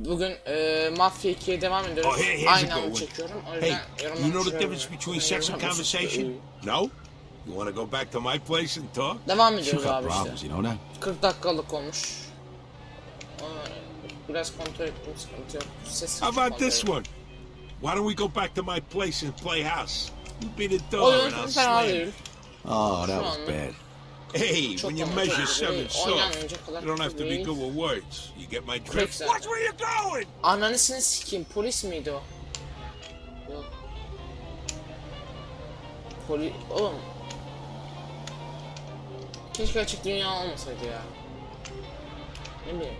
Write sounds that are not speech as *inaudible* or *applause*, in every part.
Bugün e, Mafya 2'ye devam ediyoruz. Oh, here- here's Aynı anda çekiyorum. O Hey, yüzden yorumlar you know the difference between sex and conversation? No? You want to go back to my place and talk? Devam ediyoruz got abi problems, işte. you know that? 40 dakikalık olmuş. Biraz kontrol ettim sıkıntı yok. Ses How about this one? Why don't we go back to my place and play house? You be the dog Oyun and I'll slam. Oh, that was bad. Hey, Çok when you measure seven soft, you don't have to be good with words. You get my drift? Watch where you're going! Ananısını sikeyim. Polis miydi o? Yok. Poli... Oğlum. Keşke açık dünya olmasaydı ya. Ne bileyim.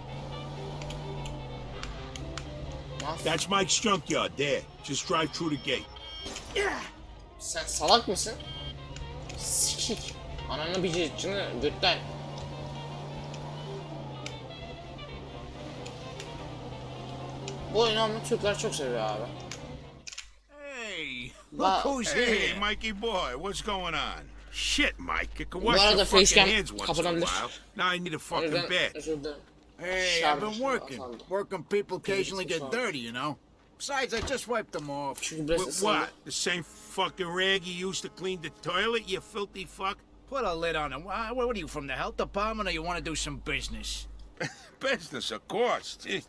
That's Mike's junkyard there. Just drive through the gate. Sen salak mısın? Sikik. Ananı bir cırtçını götten. Bu oyunu ama Türkler çok seviyor abi. Hey, Wow. *laughs* who's Hey, Mikey boy, what's going on? Shit, Mike, you can wash your fucking hands once in a while. Now I need a fucking bed. Hey, I've been working. Working people occasionally get dirty, you know. Besides, I just wiped them off. With what? The same fucking rag you used to clean the toilet, you filthy fuck? Put a lid on them. Wha- What are you, from the health department, or you want to do some business? *laughs* Business, of course. This-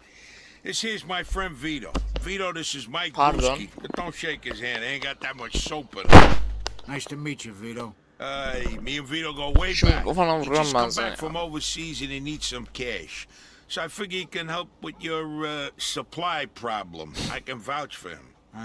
This here's my friend Vito. Vito, this is Mike Pardon? But don't shake his hand. I ain't got that much soap in him. Nice to meet you, Vito. Uh, me and Vito go way Şu back. He just come back ya. from overseas and he needs some cash. So I figure he can help with your uh, supply problem. I can vouch for him. Uh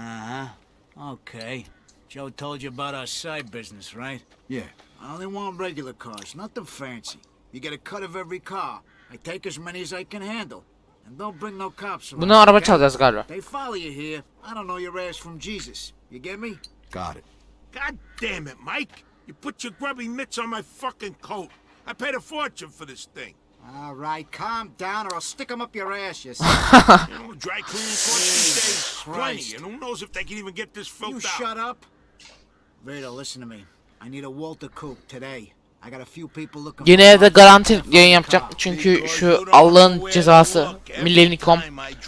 huh. Okay. Joe told you about our side business, right? Yeah. I only want regular cars, nothing fancy. You get a cut of every car. I take as many as I can handle. And don't bring no cops around. Bunu araba okay? çalacağız galiba. They follow you here. I don't know your ass from Jesus. You get me? Got it. God damn it, Mike. You put your grubby mitts on my fucking coat. I paid a fortune for this thing. All right, calm down, or I'll stick 'em up your ass, you *laughs* You know, dry cleaning costs these days plenty, Christ. and who knows if they can even get this You filled out. shut up. Vito, listen to me. I need a Walter Coupe today. I got a few people looking Yine for de cars. garanti yayın yapacak çünkü şu Allah'ın cezası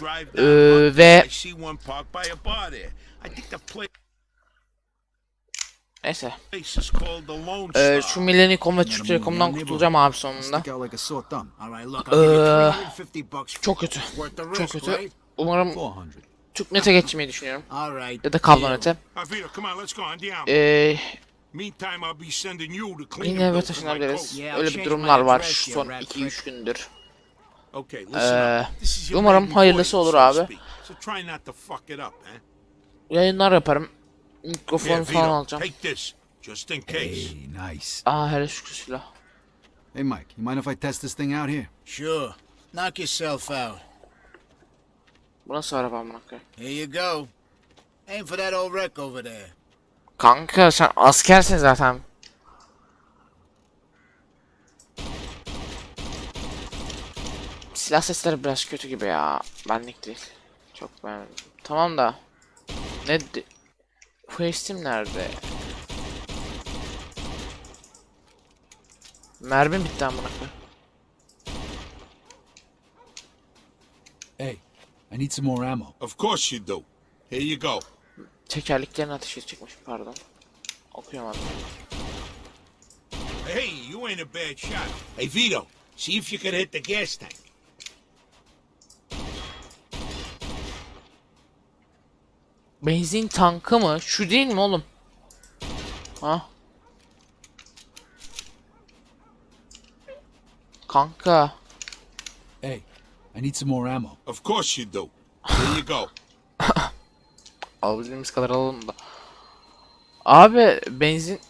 drive Ee, ve- neyse. Ee, şu Millennium ve Türk Telekom'dan kurtulacağım abi sonunda. Ee, 350 bucks. for Çok kötü. Çok kötü. Umarım 400. Türknet'e geçmeyi düşünüyorum. Ya da kablo deal. nete. Vito, come on, let's go. Andiamo. Ee, Meantime, I'll be sending you to clean yine the eve taşınabiliriz. Öyle bir durumlar var şu son rat 2-3 gündür. Ee, up. This is your umarım hayırlısı olur abi. eh? Yayınlar yaparım. Mikrofon falan alacağım. take this, just in case. Hey, nice. Aa hele şükür silah. Hey, Mike, you mind if I test this thing out here? Sure. Knock yourself out. Bu nasıl araba amına koyayım? Here you go. Aim for that old wreck over there. Kanka sen askersin zaten. Silah sesleri biraz kötü gibi ya. Benlik değil. Çok beğenmedim. Tamam da. Ne. Quest'im nerede? Mermim bitti amına. Hey, I need some more ammo. Of course you do. Here you go. Tekerleklerini ateş edecekmiş pardon. Okuyamadım. Hey, you ain't a bad shot. Hey, Vito, see if you can hit the gas tank. Benzin tankı mı? Şu değil mi oğlum? Ha? Kanka. Hey, I need some more ammo. Of course you do. Here you go. *laughs* Alabildiğimiz kadar alalım da. Abi benzin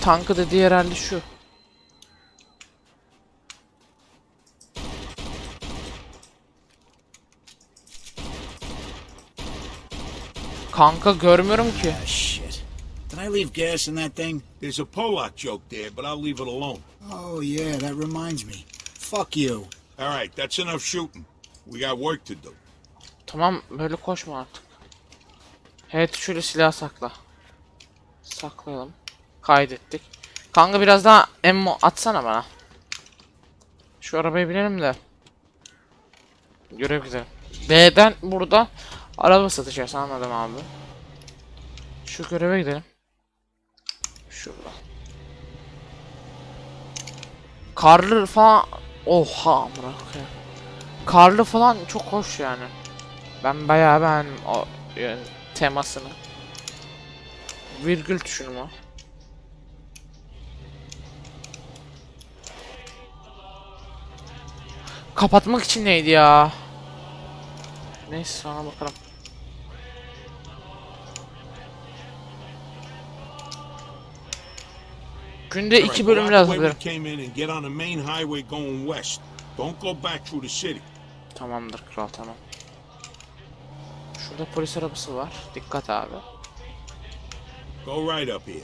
tankı dediği herhalde şu. Kanka görmüyorum ki. Ah, shit. Did I leave gas in that thing? There's a Polak joke there, but I'll leave it alone. Oh, yeah, that reminds me. Fuck you. All right, that's enough shooting. We got work to do. Tamam böyle koşma artık. Evet şöyle silah sakla. Saklayalım. Kaydettik. Kanka biraz daha ammo atsana bana. Şu arabaya binelim de. Görev güzel. B'den burada araba satacağız anladım abi. Şu göreve gidelim. Şurada. Karlı falan oha amına. Karlı falan çok hoş yani. Ben bayağı beğendim o yani, temasını. Virgül tuşunu mu? Kapatmak için neydi ya? Neyse sonra bakalım. Günde iki bölüm city. Tamamdır kral tamam. Şurada polis arabası var. Dikkat abi. Go right up here.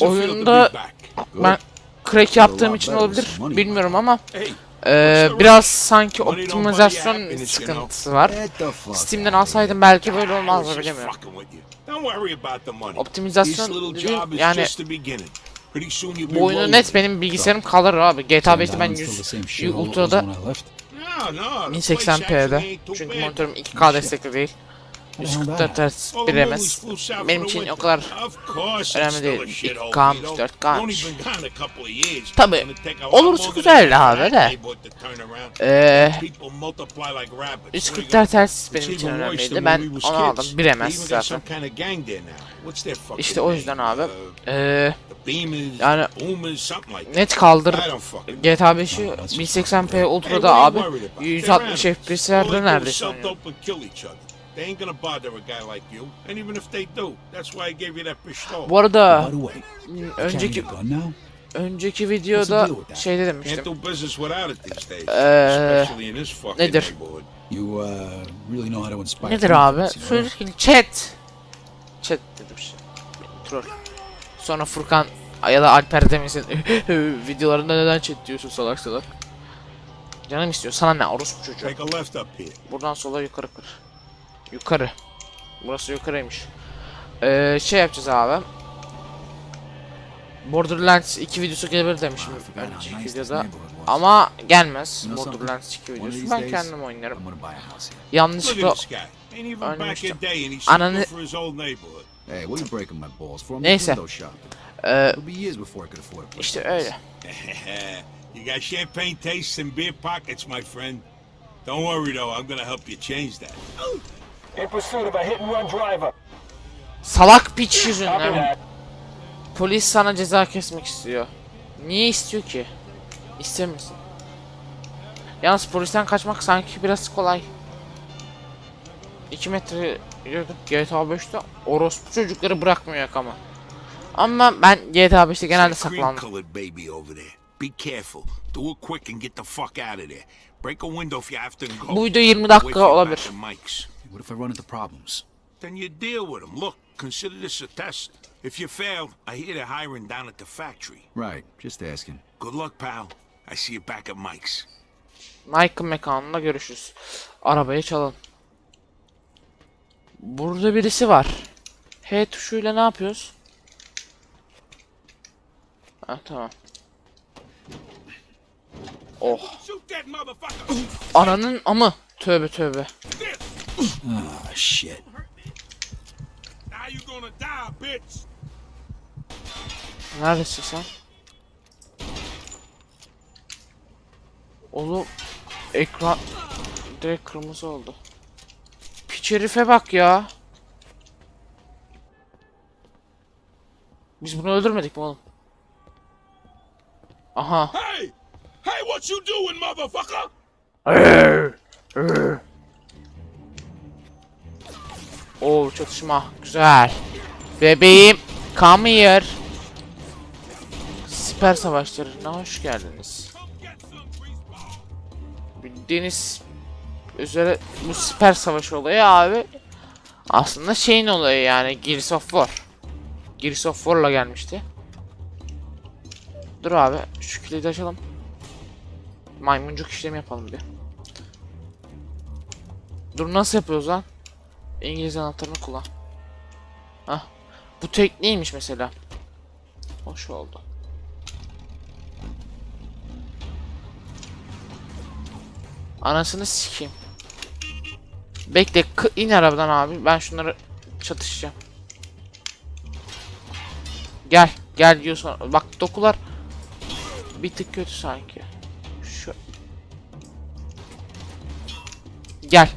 Oyunda-? Ben crack yaptığım için olabilir. Bilmiyorum ama eee, biraz sanki optimizasyon sıkıntısı var. Steam'den alsaydım belki böyle olmazdı bilemiyorum. Optimizasyon yani bu oyunu net benim bilgisayarım kalır abi. GTA 5'te ben Down's still the 100 same shithole it was Ultra'da when I left. No, no, the place 1080p'de. actually ain't too Çünkü monitörüm 2K destekli değil. What the hell 144 that? Hz flew south Benim için o kadar önemli değil. shithole, 2K'mış, Vito. 4K'mış. Only been gone a couple of years. Tabii, Gonna take a lot olursa güzel abi de. rabbits. 144 Hz benim için önemliydi. Ben onu aldım. 1 They MS even got zaten. İşte o yüzden abi. Uh, Eee Beamers, yani net kaldır GTA 5'i 1080p Ultra'da abi 160 FPS'lerde neredeyse oynuyor. Bu arada way, önceki önceki videoda şeyde Can't demiştim. fucking nedir? uh, really know how to inspire Nedir abi? Söyle chat. Chat dedim şey. Troll. Sonra Furkan ya da Alper demesin. *laughs* Videolarında neden chat diyorsun salak salak. Canım istiyor. Sana ne orospu çocuğu. Buradan sola yukarı kır. Yukarı. Burası yukarıymış. Ee, şey yapacağız abi. Borderlands 2 videosu gelebilir demişim önceki videoda. Ama gelmez? Borderlands 2 One of videosu. Ben kendim oynarım. Yanlışlıkla Oynamıştım. Ananı- Hey, what are you breaking my balls for? I'm Neyse. Ee, It'll be years before I could afford a place işte öyle. *laughs* you got champagne tastes and beer pockets, my friend. Don't worry though, I'm gonna help you change that. In pursuit of a hit and run driver. Salak piç Copy yüzünden. that. Polis sana ceza kesmek istiyor. Niye istiyor ki? İstemesin. Yalnız polisten kaçmak sanki biraz kolay. 2 metre yürüdük GTA 5'te orospu çocukları bırakmıyor yakama. Ama ben GTA 5'te genelde saklandım. colored baby over there. Be careful. Do it quick and get the fuck out of there. Break a window if you have to and go. Bu video 20 Wait for dakika olabilir. What if I run into problems? Then you deal with them. Look, consider this a test. If you fail, I hear they're hiring down at the factory. Right, just asking. Good luck, pal. I see you back at Mike's. Nike mekanında görüşürüz. Arabayı çalın. Burada birisi var. H tuşuyla ne yapıyoruz? Ha tamam. Oh. Ananın amı. Tövbe tövbe. Ah, shit. Neredesin sen? Oğlum ekran direkt kırmızı oldu. Piç herife bak ya. Biz bunu öldürmedik mi oğlum? Aha. Hey! Hey, what you doing, motherfucker? Oo çatışma güzel. Bebeğim come here. Siper savaşlarına hoş geldiniz. Bildiğiniz üzere bu siper savaşı olayı abi aslında şeyin olayı yani Gears of War. Gears of War'la gelmişti. Dur abi şu kilidi açalım. Maymuncuk işlemi yapalım bir. Dur nasıl yapıyoruz lan? İngiliz anahtarını kullan. Hah. Bu tekneymiş mesela. Hoş oldu. Anasını sikeyim. Bekle in arabadan abi. Ben şunları çatışacağım. Gel. Gel diyorsun. Bak dokular bir tık kötü sanki. Şu. Gel.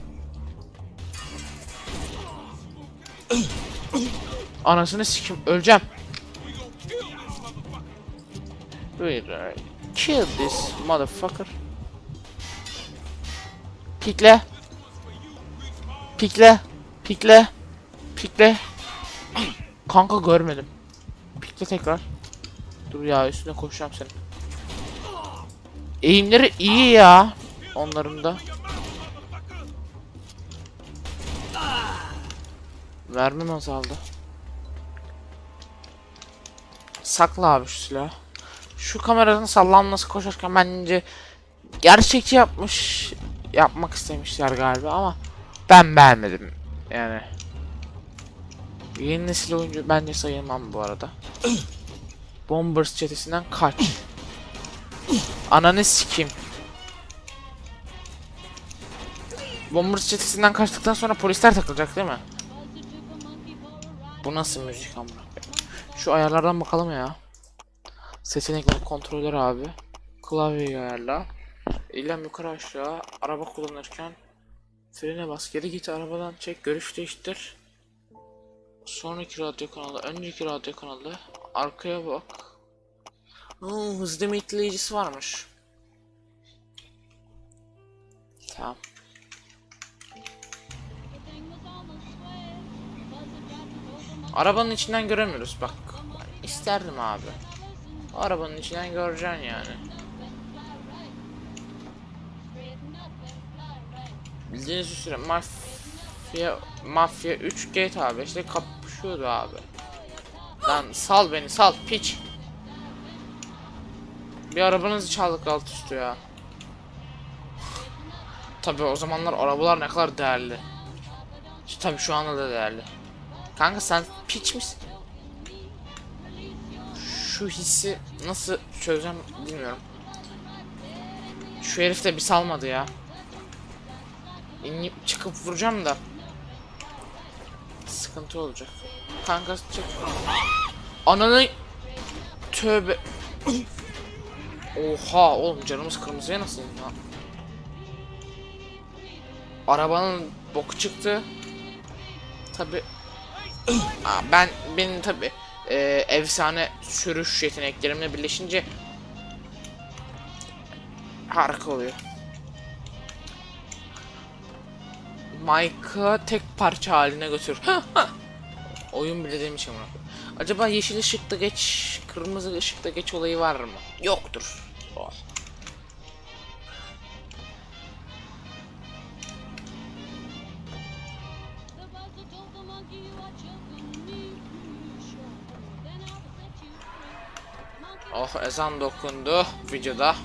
Anasını sikim öleceğim. Kill this motherfucker. Pikle. Pikle. Pikle. Pikle. Kanka görmedim. Pikle tekrar. Dur ya üstüne koşacağım senin. Eğimleri iyi ya. Onların da. Mermim azaldı. Sakla abi şu silahı. Şu kameranın sallanması koşarken bence gerçekçi yapmış yapmak istemişler galiba ama ben beğenmedim yani. Yeni nesil oyuncu bence sayılmam bu arada. *coughs* Bombers çetesinden kaç. Ananı sikeyim. Bombers çetesinden kaçtıktan sonra polisler takılacak değil mi? Bu nasıl müzik amına? Şu ayarlardan bakalım ya. Seçenekler kontroller abi. Klavyeyi ayarla. İlem yukarı aşağı. Araba kullanırken frene bas. Geri git arabadan çek. Görüş değiştir. Sonraki radyo kanalı. Önceki radyo kanalı. Arkaya bak. Oo, hız limitleyicisi varmış. Tamam. Arabanın içinden göremiyoruz bak. İsterdim abi. Arabanın içinden göreceksin yani. Bildiğiniz üzere Mafya Mafya 3 GTA 5'te kapışıyordu abi. Lan sal beni sal piç. Bir arabanızı çaldık alt üstü ya. Tabi o zamanlar arabalar ne kadar değerli. İşte tabi şu anda da değerli. Kanka sen piç misin? Şu hissi nasıl çözeceğim bilmiyorum. Şu herif de bir salmadı ya. İnip çıkıp vuracağım da. Sıkıntı olacak. Kanka çık. Ananı tövbe. Oha oğlum canımız kırmızıya nasıl indi? Arabanın boku çıktı. Tabi Aa, ben benim tabi e, efsane sürüş yeteneklerimle birleşince harika oluyor. Mike'ı tek parça haline götür. Oyun bile demiş ama. Acaba yeşil ışıkta geç, kırmızı ışıkta geç olayı var mı? Yoktur. Oh. Oh ezan dokundu videoda.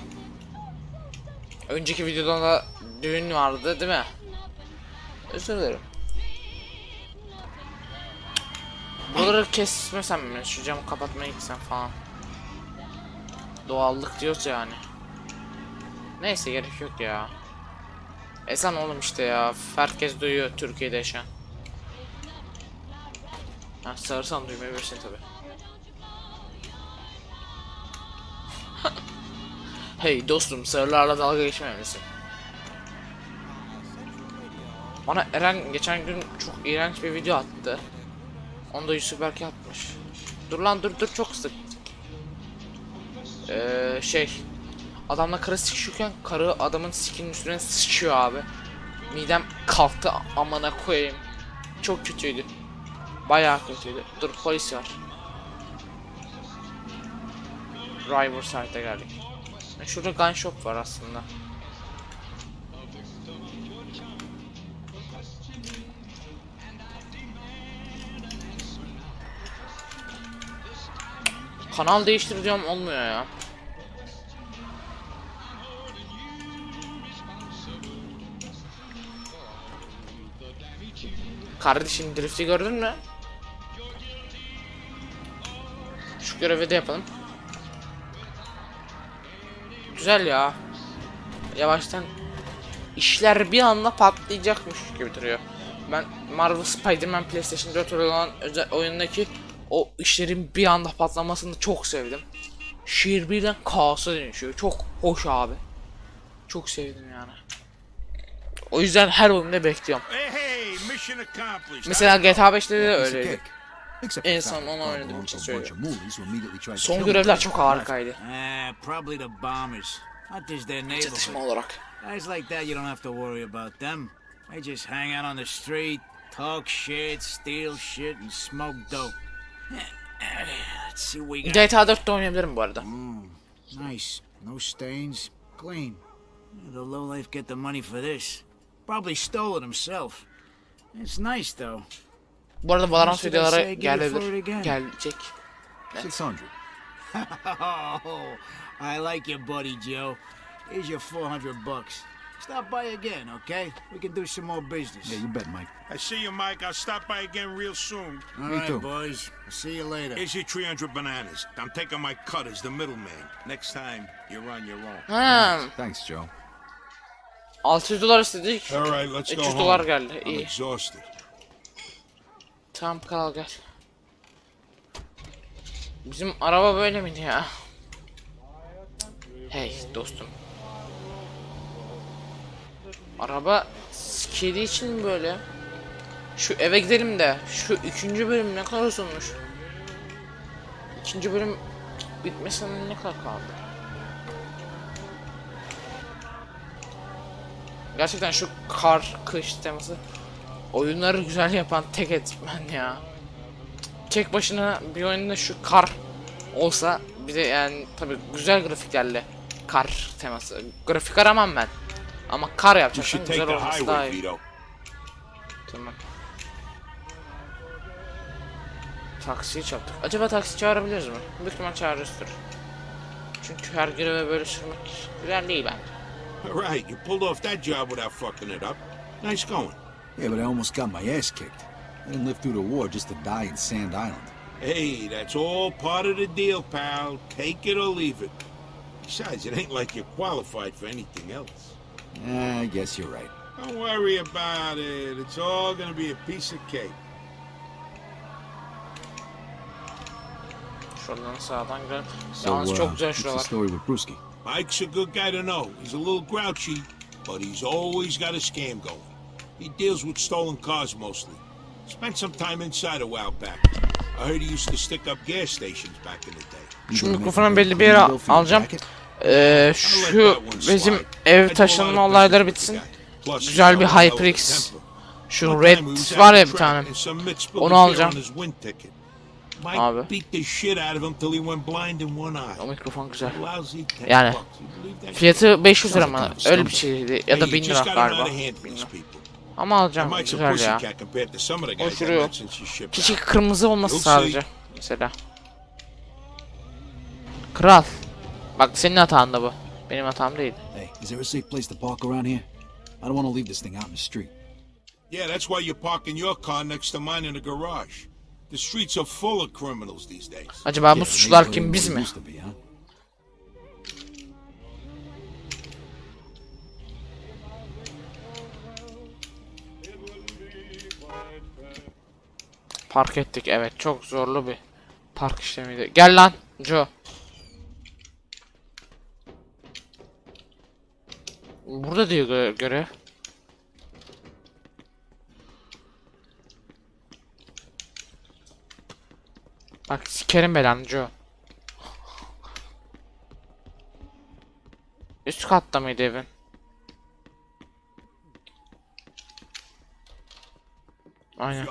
Önceki videoda da düğün vardı değil mi? Özür dilerim. Buraları kesmesem mi? Şu camı kapatmaya gitsem falan. Doğallık diyoruz yani. Neyse gerek yok ya. Ezan oğlum işte ya. Herkes duyuyor Türkiye'de yaşayan. Ha, sağırsan duymayabilirsin tabi. *laughs* hey dostum sığırlarla dalga geçmemelisin. Bana Eren geçen gün çok iğrenç bir video attı. Onu da Yusuf Berke atmış. Dur lan dur dur çok sık. Ee, şey Adamla karı sıkışırken karı adamın sikinin üstüne sıçıyor abi. Midem kalktı amana koyayım. Çok kötüydü. Bayağı kötüydü. Dur polis var. Riverside'e geldik. Şurada gun shop var aslında. Kanal değiştireceğim olmuyor ya. Kardeşim drifti gördün mü? Şu görevi de yapalım. Güzel ya. Yavaştan işler bir anda patlayacakmış gibi duruyor. Ben Marvel Spider-Man PlayStation 4 olan oyundaki o işlerin bir anda patlamasını çok sevdim. Şehir birden kaosa dönüşüyor. Çok hoş abi. Çok sevdim yani. O yüzden her oyunda bekliyorum. Mesela GTA 5'te de öyleydi. En son onu belonged için söylüyorum. Son görevler çok harikaydı. Ah, Çatışma olarak. Guys like that, you don't have to worry about them. They just hang out on the street, talk shit, steal shit, and smoke dope. GTA 4'te oynayabilirim bu arada. Nice. No stains. Clean. The lowlife get the money for this. Probably stole it himself. It's nice though. Bu arada Valorant it gelebilir. Gelecek. 600. *laughs* Oh, I like you, buddy Joe. Here's your 400 bucks. Stop by again, okay? We can do some more business. Yeah, you bet, Mike. I see you, Mike. I'll stop by again real soon. All Me right, too. boys. I'll see you later. Here's your 300 bananas. I'm taking my cut as the middleman. Next time, you're on your own. Ha, Thanks, Joe. 600 dolar istedik. All right, let's go 300 home. dolar geldi. I'm İyi. exhausted. Tamam kral gel. Bizim araba böyle miydi ya? Hey dostum. Araba kedi için böyle? Şu eve gidelim de şu üçüncü bölüm ne kadar uzunmuş? İkinci bölüm bitmesine ne kadar kaldı? Gerçekten şu kar kış teması oyunları güzel yapan tek etmen ya. Tek başına bir oyunda şu kar olsa bir de yani tabi güzel grafiklerle kar teması. Grafik aramam ben. Ama kar You yapacaksan should take güzel olması daha iyi. Tamam. Taksiyi çarptık. Acaba taksi çağırabiliriz mi? Büyük ihtimal çağırırızdır. Çünkü her göreve böyle sürmek güzel değil bence. Right, you pulled off that job without fucking it up. Nice going. Yeah, but I almost got my ass kicked. I didn't live through the war just to die in Sand Island. Hey, that's all part of the deal, pal. Take it or leave it. Besides, it ain't like you're qualified for anything else. I guess you're right. Don't worry about it. It's all gonna be a piece of cake. Şuradan sağdan girelim. So, Yalnız uh, çok güzel what's the şuralar. story with Brewski? Mike's a good guy to know. He's a little grouchy, but he's always got a scam going. He deals with stolen cars mostly. Spent some time inside a while back. I heard he used to stick up gas stations back in the day. You Şu gonna mikrofonu belli bir yere clean bill for your alacağım. Ee, şu bizim ev taşınma olayları bitsin. Güzel bir HyperX Şu Red var ya bir tane. Onu alacağım. Abi. O mikrofon güzel. Yani? Fiyatı 500 lira mı? Öyle bir şeydi. Ya da you 1000 just lira galiba. Ama alacağım. Güzel ya. you shipped Keşke kırmızı olması sadece. Mesela. Kral. Bak senin hatan da bu. Benim hatam değil. Hey, is there a safe place to park around here? I don't want to leave this thing out in the street. Yeah, that's why you're parking your car next to mine in the garage. The streets are full of criminals these days. Acaba bu Yeah, suçlular kim biz mi? Park ettik evet çok zorlu bir park işlemiydi. Gel lan Joe. Burada diyor gö- görev. Bak sikerim belanı Joe. Üst katta mıydı evin? Aynen.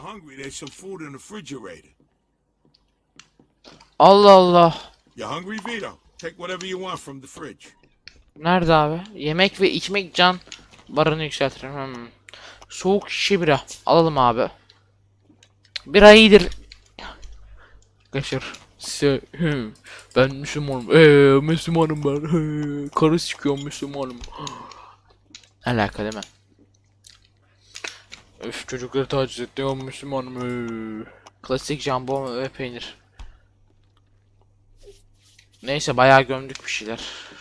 Allah Allah. You hungry, Vito? Take whatever you want from the fridge. Nerede abi? Yemek ve içmek can barını yükseltirim. Hmm. Soğuk şişe bira. Alalım abi. Bira iyidir. Kaşır. Hı. ben Müslümanım. Eee Müslümanım ben. He. Karı sikiyorum Müslümanım. *gasps* Alaka değil mi? Üf çocukları taciz etti ya Müslümanım. He. Klasik jambon ve peynir. Neyse bayağı gömdük bir şeyler.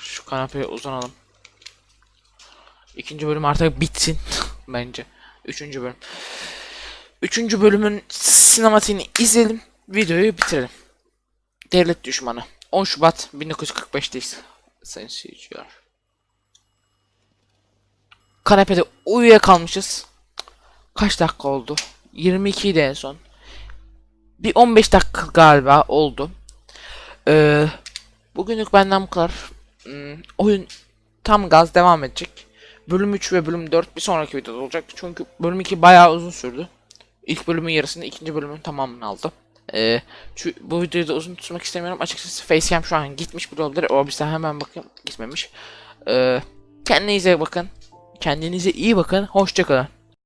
Şu kanepeye uzanalım. İkinci bölüm artık bitsin *laughs* bence. Üçüncü bölüm. Üçüncü bölümün sinematiğini izleyelim. Videoyu bitirelim. Devlet düşmanı. 10 Şubat 1945'teyiz. Sayın seyirciler. Kanepede uyuyakalmışız. Kaç dakika oldu? 22 idi en son. Bir 15 dakika galiba oldu. Ee, bugünlük benden bu kadar. Hmm, oyun tam gaz devam edecek. Bölüm 3 ve bölüm 4 bir sonraki videoda olacak. Çünkü bölüm 2 bayağı uzun sürdü. İlk bölümün yarısını, ikinci bölümün tamamını aldı. Ee, şu, bu videoyu da uzun tutmak istemiyorum. Açıkçası Facecam şu an gitmiş bile olabilir. O bir hemen bakayım gitmemiş. Ee, kendinize bakın. Kendinize iyi bakın. Hoşçakalın.